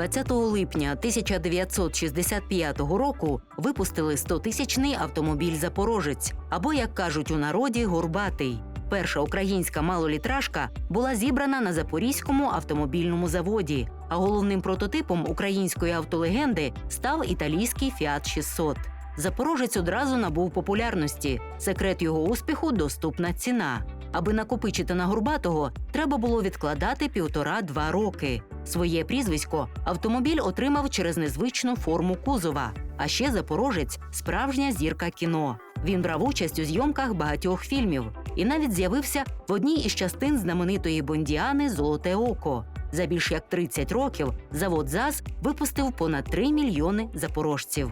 20 липня 1965 року випустили 100-тисячний автомобіль Запорожець, або, як кажуть у народі, Горбатий. Перша українська малолітражка була зібрана на Запорізькому автомобільному заводі, а головним прототипом української автолегенди став італійський Fiat 600. Запорожець одразу набув популярності. Секрет його успіху доступна ціна. Аби накопичити на Горбатого, треба було відкладати півтора-два роки. Своє прізвисько автомобіль отримав через незвичну форму кузова. А ще Запорожець справжня зірка кіно. Він брав участь у зйомках багатьох фільмів і навіть з'явився в одній із частин знаменитої бондіани Золоте око. За більш як 30 років завод ЗАЗ випустив понад 3 мільйони запорожців.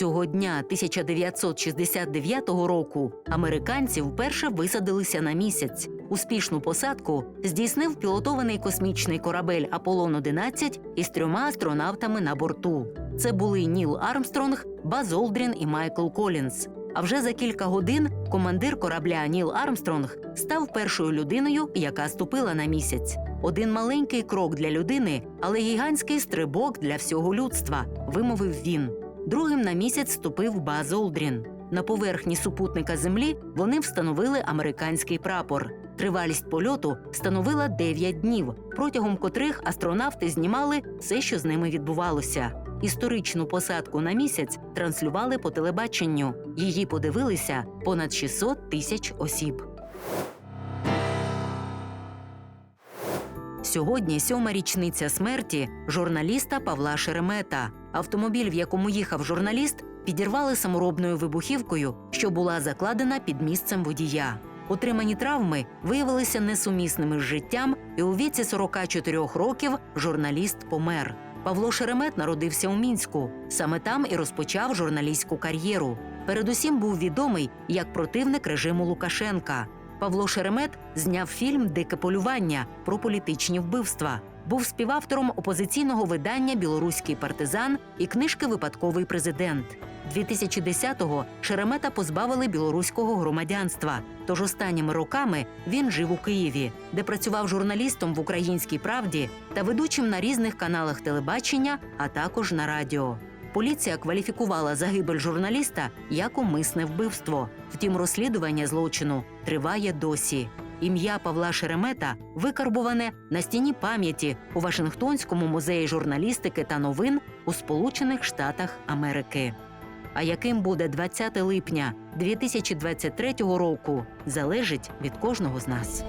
Цього дня 1969 року американці вперше висадилися на місяць. Успішну посадку здійснив пілотований космічний корабель Аполлон 11 із трьома астронавтами на борту. Це були Ніл Армстронг, Баз Олдрін і Майкл Колінс. А вже за кілька годин командир корабля Ніл Армстронг став першою людиною, яка ступила на місяць. Один маленький крок для людини, але гігантський стрибок для всього людства, вимовив він. Другим на місяць ступив Баз Олдрін. На поверхні супутника Землі вони встановили американський прапор. Тривалість польоту становила 9 днів, протягом котрих астронавти знімали все, що з ними відбувалося. Історичну посадку на місяць транслювали по телебаченню. Її подивилися понад 600 тисяч осіб. Сьогодні сьома річниця смерті журналіста Павла Шеремета. Автомобіль, в якому їхав журналіст, підірвали саморобною вибухівкою, що була закладена під місцем водія. Отримані травми виявилися несумісними з життям, і у віці 44 років журналіст помер. Павло Шеремет народився у мінську. Саме там і розпочав журналістську кар'єру. Передусім був відомий як противник режиму Лукашенка. Павло Шеремет зняв фільм Дике полювання про політичні вбивства. Був співавтором опозиційного видання Білоруський партизан і книжки Випадковий президент. 2010-го Шеремета позбавили білоруського громадянства. Тож останніми роками він жив у Києві, де працював журналістом в Українській правді та ведучим на різних каналах телебачення, а також на радіо. Поліція кваліфікувала загибель журналіста як умисне вбивство. Втім, розслідування злочину триває досі. Ім'я Павла Шеремета викарбуване на стіні пам'яті у Вашингтонському музеї журналістики та новин у Сполучених Штатах Америки. А яким буде 20 липня 2023 року, залежить від кожного з нас.